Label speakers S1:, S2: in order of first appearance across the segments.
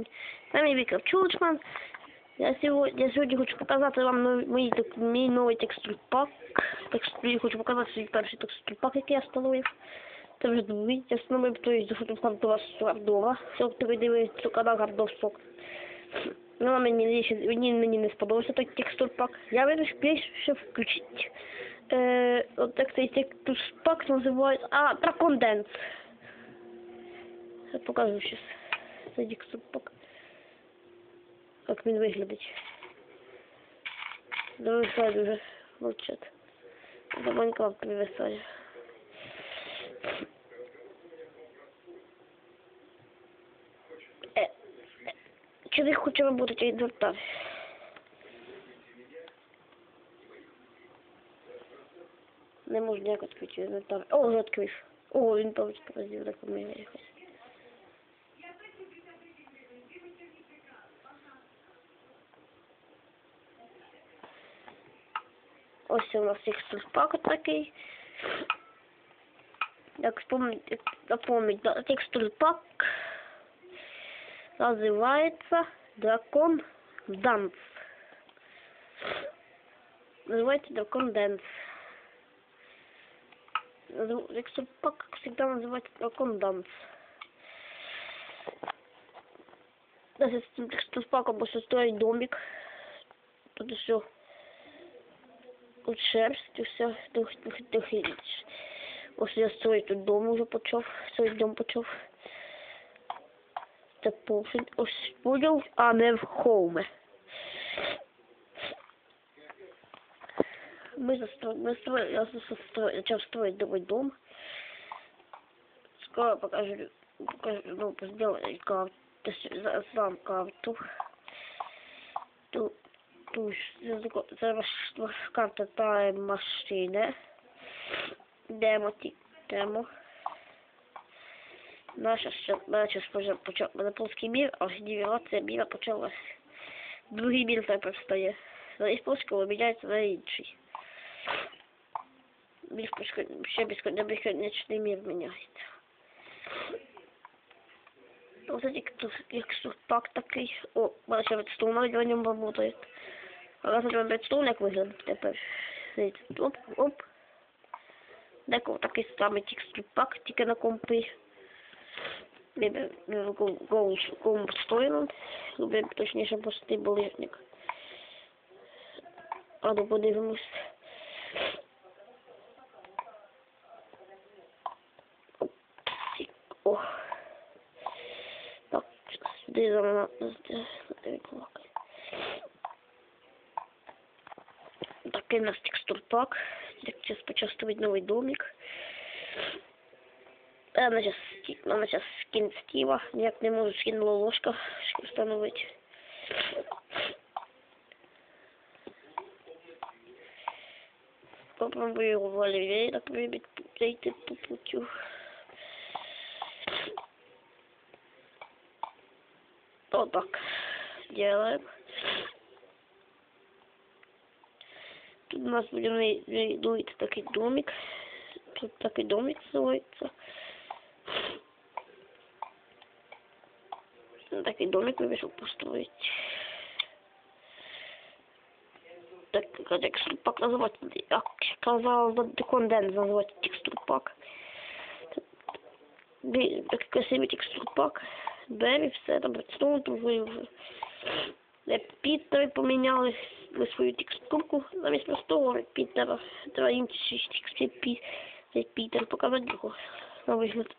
S1: всім. З вами Віктор Чучман. Я сьогодні, я сьогодні хочу показати вам новий, мій, тек- мій новий текстурпак. Текстур, я хочу показати свій перший текстурпак, який я встановив. Це вже другий. Я встановив той до вас Гардова. Хто ви дивитися канал Гардов Сок. Ну, а мені, мені, мені не сподобався той текстурпак. Я вирішив більше включити. Е, от як цей текстурпак називається. А, Дракон Денс. Я покажу сейчас. Цей текстурпак. Як він виглядить. Зависає дуже мовчать. До Майнкрафт привисає. Е, е, Чи не хочемо бути інвентар? Не можу ніяк відкрити. О, вже відкрив. О, він повністю розділ документів якось. Ось у нас текстурпак такий. Як вспомнить, напомнить, да, текстурпак называется Дракон Данс. Называется Дракон Дэнс. Назов- Текстурпак, как всегда, называется Дракон Данс. Даже с этим текстурпаком можно строить домик. Тут еще Тут шерсть, дух, дух, Ось я строїть тут дом уже почав, строїть дом почав. Це повсюд, ось поділ, а не в хоуме. Ми застроїли, ми я застроїли, почав строїть новий дом. Скоро покажу, покажу, ну, сделаю карту, сам карту. Тут Тут це ваша карта тайм-машини. Демо ті, демо. Наша ще, наша спожив, почав, на польський мір, а генерація міра почалась. Другий мір тепер стає. З польського міняється на інший. Безпосередньо, ще безконечний, безконечний мір міняється. Ось як тут, як сурпак такий. О, бачите, редстоун на ньому работает. А раз у редстоун як виглядить тепер. Дивіться, оп, оп. Декого такий самий текстурпак, тільки на компі. Голос стоїло. Любим точніше пустий болішник. А ну подивимось. О. Так, сюди за мене Такий у нас текстурпак. Як зараз почав ставити новий домик. А на зараз, на зараз скин Стива. Ніяк не можу скинула ложка, щоб встановити. Попробую его в оливье, так выбить, зайти по. Вот так Тут у нас будем дует такой домик. Тут такой домик называется. Такой домик я решил построить. Так, как текстурпак называть? Я сказал, конденс называть текстурпак. Такий красивий текстурпак. Бері, все там редстоун тут вже. Пітери поміняли свою текстурку замість простого Пітера. Треба інший текстурпі. Цей Пітер показати його на вигляд.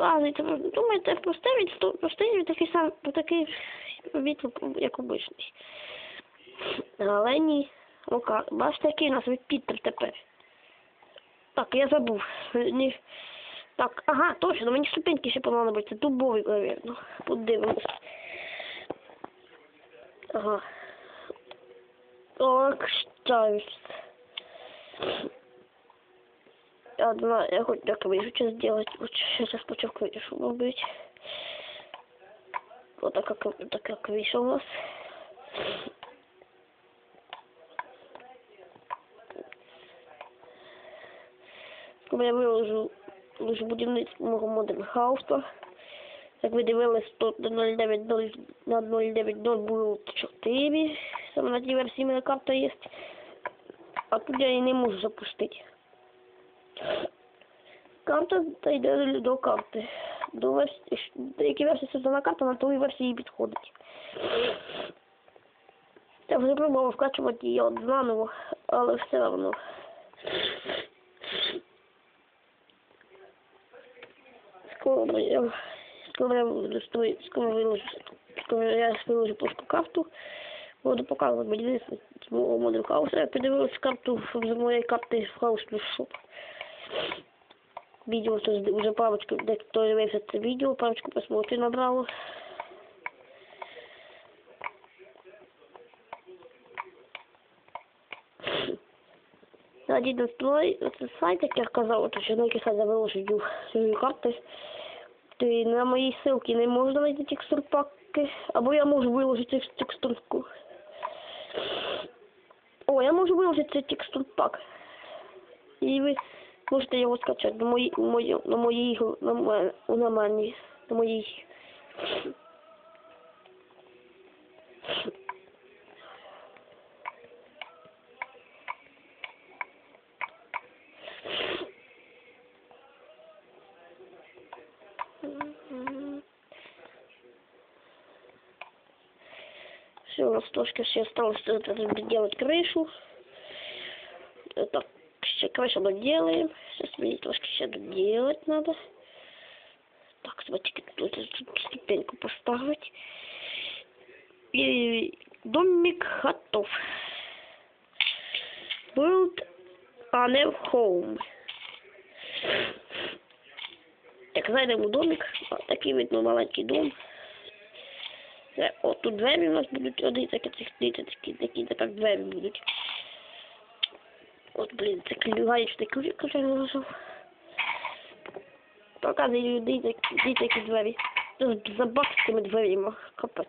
S1: А, це, думаєте, простий від простий від такий сам, такий від, як обичний. Але ні. Ока, бачите, який у нас від Пітер тепер. Так, я забув. Ні. Так, ага, точно, мені ступеньки ще понадобиться. Дубовий, наверное. Подивимось. Ага. Так, ставить. Я знаю, я хоть так вижу, что сделать. Вот сейчас почему крышу убить. Вот так как, так как вышел у нас. Я виложу лише будівництво мого модерн хауса. Як ви дивились, то на 0.9.0 на 0.9.0 було 4. Саме на мене карта є. А тут я її не можу запустити. Карта та йде до карти. До версії, деякі версії создана карта на тої версії підходить. Я вже пробував вкачувати її от заново, але все одно. Скоро я скоро я скоро выложу, скоро я выложу просто карту. Буду показувати будівництво свого модуль хаоса. Я подивилась карту з моєї карти в хаос плюс шоп. Відео то вже парочку, дехто дивився це відео, парочку просмотрів набрало. Один настрой, це сайт, як я казав, то що на який сайт виложу свої карти. То на моїй ссылці не можна знайти текстур паки, або я можу виложити текстурку. О, я можу виложити цей текстур пак. І ви можете його скачати на моїй, мої, на моїй, на, мо- на мене, на моїй. Все, у нас трошки ще осталось делать крышу. Так, еще крышу доделаем. Сейчас мне трошки еще доделать надо. Так, давайте тут тут ступеньку поставить. И домик готов. Build a new home. Так, зайдемо в домик. А, Такий видно маленький дом. О, тут двері у нас будуть, один такі, такі, такі, такі, так двері будуть. От, блін, це гаєчний ключик вже лежав. Показує людей, такі, такі двері. Тут забак з цими дверима, капець.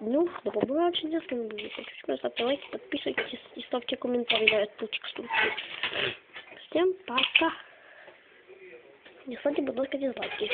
S1: Ну, до побачення, з вами був Віталій. Ставте лайки, підписуйтесь і ставте коментарі на эту текстуру. Всем пока! Не ставьте, будь ласка, дизлайки.